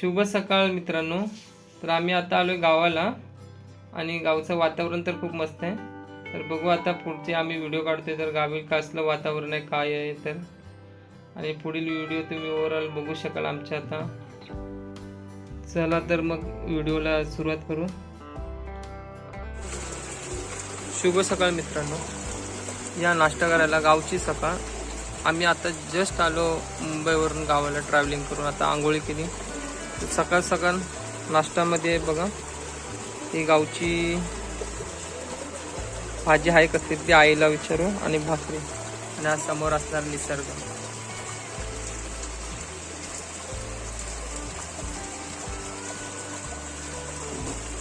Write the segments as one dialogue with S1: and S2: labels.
S1: शुभ सकाळ मित्रांनो. तर आम्ही आता आलो गावाला आणि गावचं वातावरण तर खूप मस्त आहे. तर बघू आता पुढचे आम्ही व्हिडिओ काढतोय. तर गावी कसलं वातावरण आहे काय आहे तर. आणि पुढील व्हिडिओ तुम्ही ओव्हरऑल बघू शकाल आमच्या आता. चला तर मग व्हिडिओला सुरुवात करू. शुभ सकाळ मित्रांनो. या नाश्ता करायला गावची सकाळ. आम्ही आता जस्ट आलो मुंबईवरून गावाला ट्रॅव्हलिंग करून. आता आंघोळी केली. सकाळ सकाळ नाश्त्यामध्ये बघा. ही गावची भाजी आहे कसली ती आईला विचारू आणि भाकरी. आणि आज समोर असणार निसर्ग.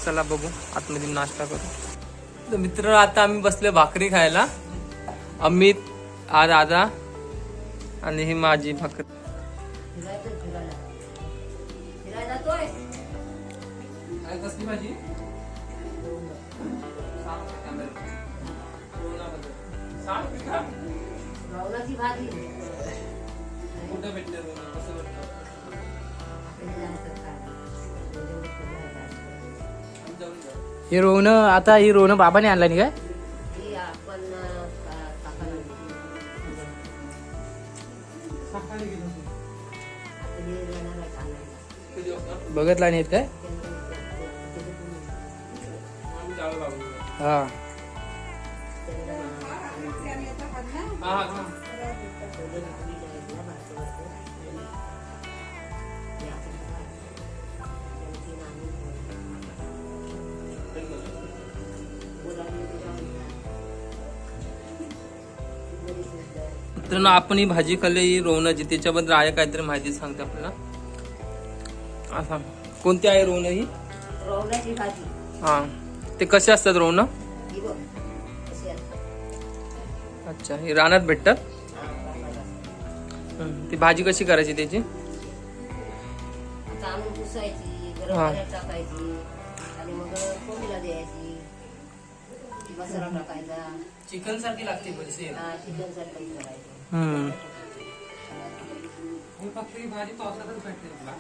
S1: चला बघू आतमध्ये नाश्ता करू. तर मित्र आता आम्ही बसले भाकरी खायला. अमित आज दादा आणि ही माझी भाकरी. कसली भाजी?
S2: गवलाची भाजी.
S1: कुठं भेटते कसं
S3: हे रोहन आता ही रोहन बाबाने आणला नाही काय?
S2: ही आपण अं, हा.
S1: मित्रांनो आपण ही भाजी खाल्ली रोवणाची त्याच्याबद्दल आहे काहीतरी माहिती सांगते आपल्याला. सांग. कोणती आहे रोवणं ही?
S2: रवल्याची भाजी.
S1: हा. ते कसे असतात
S2: ही असते.
S1: अच्छा हे रानात भेटतात. ती भाजी कशी करायची त्याची? हा.
S3: चिकन सारखी लागते पैसे
S2: हा चिकन सारखं करायचं.
S1: हम्म.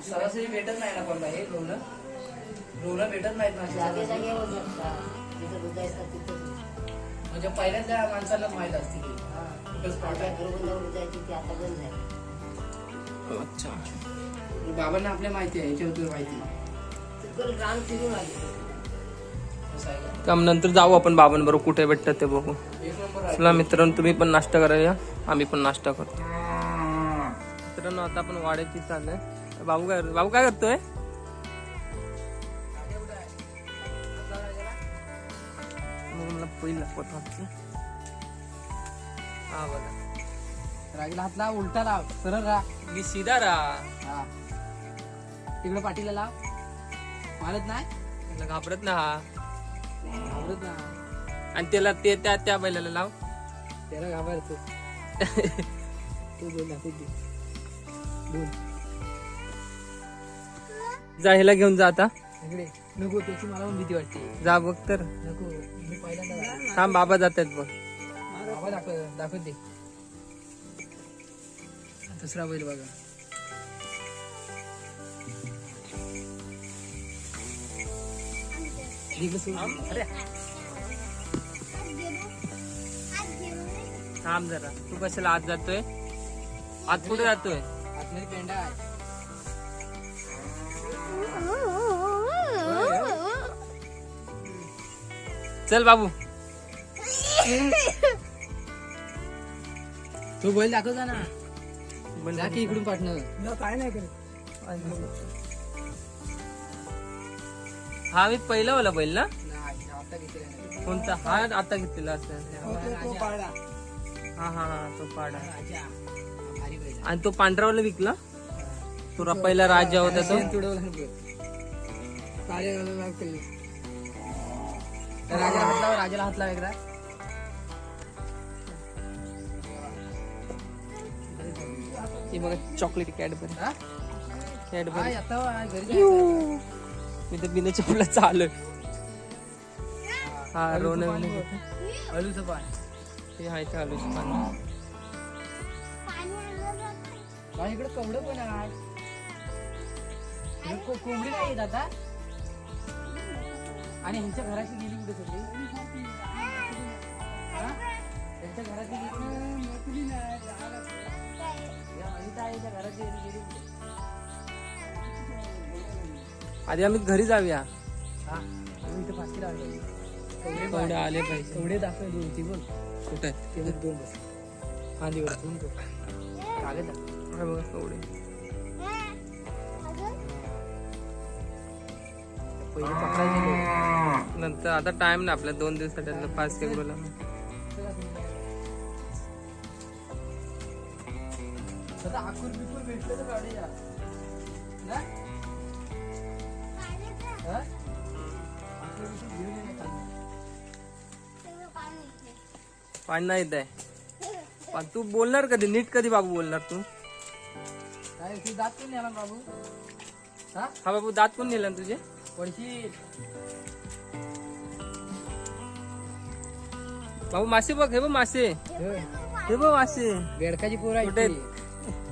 S3: सरासरी भेटत नाही ना पण हे रोहन भेटत नाहीत ना
S2: जागे जागेवर नसतात जिथं दुध असतात तिथं.
S3: म्हणजे माहीत असते की कुठं spot
S2: आपल्या
S3: आहे.
S2: घरून जाऊन जायची ती आता बंद झाली.
S1: अच्छा.
S3: बाबांना आपल्या माहिती आहे याच्याबद्दल माहिती
S2: तिकडं रान फिरून आली.
S3: असं आहे का?
S1: त्यामुळे नंतर जाऊ आपण बाबांबरोबर कुठे भेटतात ते बघू.
S3: एक नंबर आहे.
S1: चला मित्रांनो तुम्ही पण नाश्ता करायला या. आम्ही पण नाश्ता करतो. मित्रांनो आता आपण वाड्याची चाललंय. बाबू काय बाबू काय करतोय? मला पहिला पता हा बघा.
S3: रागीला हात लाव उलटा लाव सरळ राहा.
S1: मी सीधा रा
S3: हा. तिकडे पाठीला लाव. मारत नाही?
S1: त्याला घाबरत ना हा.
S3: घाबरत ना.
S1: आणि त्याला ते त्या त्या बैलाला लाव.
S3: त्याला घाबरतो. तू बोल दाखवू दे. बोल.
S1: जा ह्याला घेऊन जा आता.
S3: इकडे. नको त्याची मला पण भीती वाटते.
S1: जा बघ तर.
S3: नको मी पहिल्यांदा.
S1: थांब बाबा जात आहेत बघ.
S3: बाबा दाखव दाखवत दे दुसरा बैल बघा. दे.
S1: थांब जरा. तू कशाला आत जातोय? आत कुठे जातोय?
S3: आतमध्ये पेंडा आहे.
S1: चल बाबू
S3: तो बैल दाखव जा ना जा की इकडून पाठणं काय नाही करत
S1: हा मी पहिला वाला बैल ना
S3: नाही आता घेतलेला नाही.
S1: कोणता हा आता घेतलेला असं. हा हा हा तो पाडा
S3: राजा. भारी बैल आहे.
S1: आणि तो पांढरावाला विकला तो रा- पहिला राजा होता तो
S3: राजाला हात लावा राजाला हात लावा एकदा.
S1: बघा चॉकलेट कॅडबरी? कॅडबरी. मी तर बिना चपला चालू हा रोन
S3: पान
S1: ते आहे चालू पान
S3: माझ्या इकडे कवडं पण आहे. कोंबडी नाही येत आता. आणि ह्यांच्या घराची गेली कुठे सगळी? त्यांच्या घराची गेली या अनिता आईच्या घराची गेली गेली कुठे?
S1: आधी आम्ही घरी जाऊया.
S3: हा? आम्ही इथे फाशी लावली. कवडे
S1: कवडे आले पाहिजे.
S3: कवडे दाखवली होती बोल.
S1: कुठे?
S3: ते दोन बस.
S1: हा दिवस
S3: दोन बघ. कागद
S1: बघा कवडे
S3: पहिले पकडायचे लोक.
S1: नंतर आता टाइम ना आपल्या दोन दिवसासाठी आता पाच फेब्रुवारीला. पाणी नाही येत आहे पण तू बोलणार कधी? नीट कधी बाबू बोलणार तू?
S3: काय तू जात कोण याला बाबू? हा?
S1: हा बाबू दात कोण नेला ना तुझे?
S3: पडशी
S1: बाबू मासे बघ हे बघ मासे. हे बघ मासे.
S3: बेडकाची पोर आहे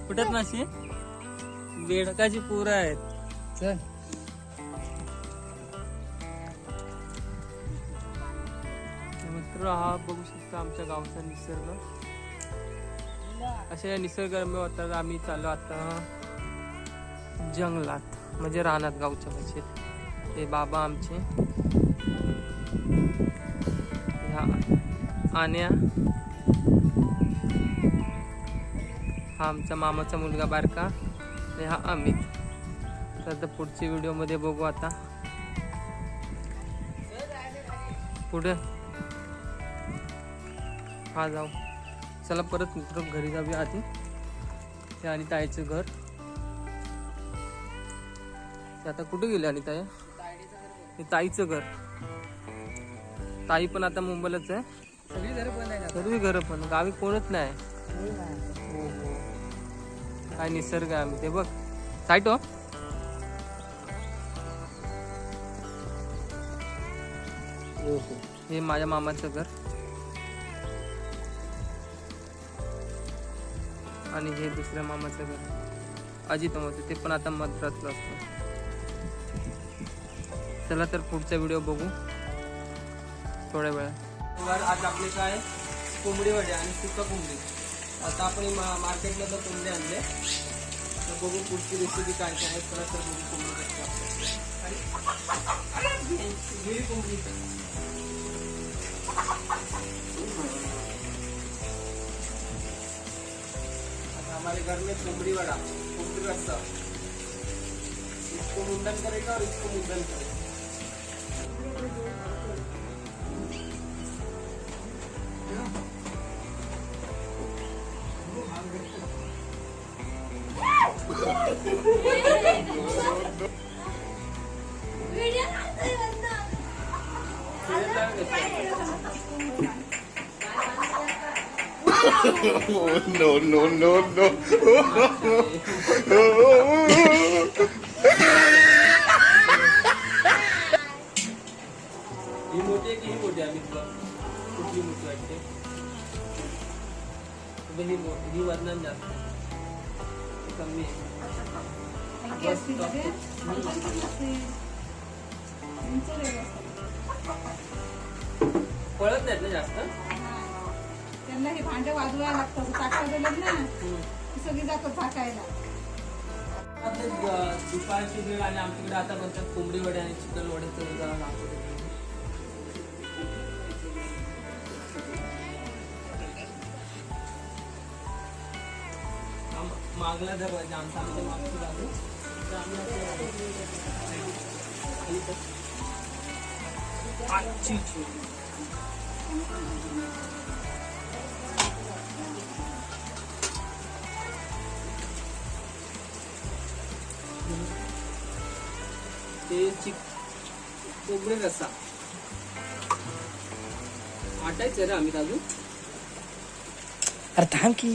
S1: कुठे मासे? बेडकाची पोरं आहेत.
S3: चल.
S1: मित्र हा बघू शकता आमच्या गावचा निसर्ग. अशा या निसर्गरम्य होतात आम्ही चाललो आता जंगलात म्हणजे रानात गावच्या भाषेत हे बाबा आमचे. ह्या आण्या. हा आमचा मामाचा मुलगा बारका आणि हा अमित. तर आता पुढच्या व्हिडिओमध्ये बघू आता. पुढे. हा जाऊ. चला परत मित्र घरी जाऊया आधी. ते आणि ताईचं घर. ते आता कुठे गेले आणि ताई? हे ताईचं घर. ताई पण आता मुंबईलाच आहे.
S3: सगळी घरं बंद आहे
S1: सर्व घर पण. गावी कोणच नाही. हो हो काय निसर्ग आहे आम्ही. ते बघ. साईट हो. हो हो हे माझ्या मामाचं घर. आणि हे दुसऱ्या मामाचं घर. अजित मामाचं ते पण आता मद्रासला असतं. चला तर पुढचा व्हिडिओ बघू. थोड्या वेळा आज आपले काय? कोंबडी वडे आणि सुका कोंबडी. आता आपण मा- तर कोंबडे आणले. तर बघू पुढची रेसिपी काय काय आहे. चला तर बघू कोंबडी कोंबडी. आता हमारे घर में कोंबड़ी वड़ा कोंबड़ी रस्सा. इसको मुंडन करेगा और इसको मुंडन करेगा
S4: no, no, no, no.
S1: ही मोठी आहे की ही मोठी आहे आम्ही तुला कुठली मोठी वाटते? बघ, ही मो- ही वजनान जास्त आहे. ही कमी आहे. पळत नाहीत ना जास्त?
S5: त्यांना हे भांडे वाजवायला लागतं चाकायला गेलं ना सगळी जातात झाकायला
S1: दुपारची वेळ आणि आमच्याकडे आता बनतात कोंबडी वडे आणि चिकन वडे तर जरा दाखवतो मागला मागला दरवाजा आमचा आमच्या मागची बाजू. तर आम्ही आजची कोंबडी रस्सा. रे आम्ही अजून.
S3: अरे थांब की.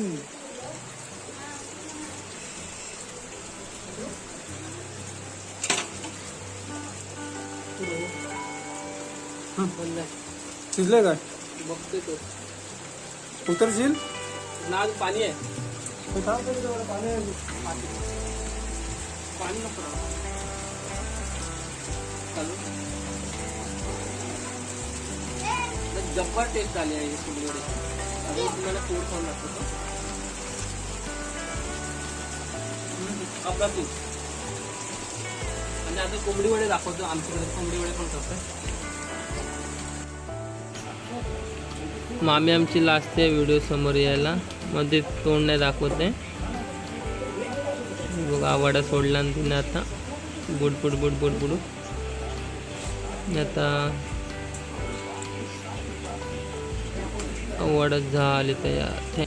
S1: बंद
S6: शिजले काय?
S1: बघतोय तो.
S6: उतरशील?
S1: ना अजून पाणी आहे.
S6: थांब तरी जवळ पाणी आहे.
S1: पाणी नको राहू.
S3: चालू? तर जब्बर टेस्ट आली आहे सुंदर आणि तुम्हाला तोड खाऊन दाखवतो. आपला तूप आणि आता कोंबडी वडे दाखवतो आमच्याकडे कोंबडी वडे पण करतो
S1: मामी आमची लाजते व्हिडिओ समोर यायला. मध्ये तोंड नाही दाखवते बघा वडा सोडला तिने आता. बुडबुड बुडबुड बुडू आता वडा झाले तयार.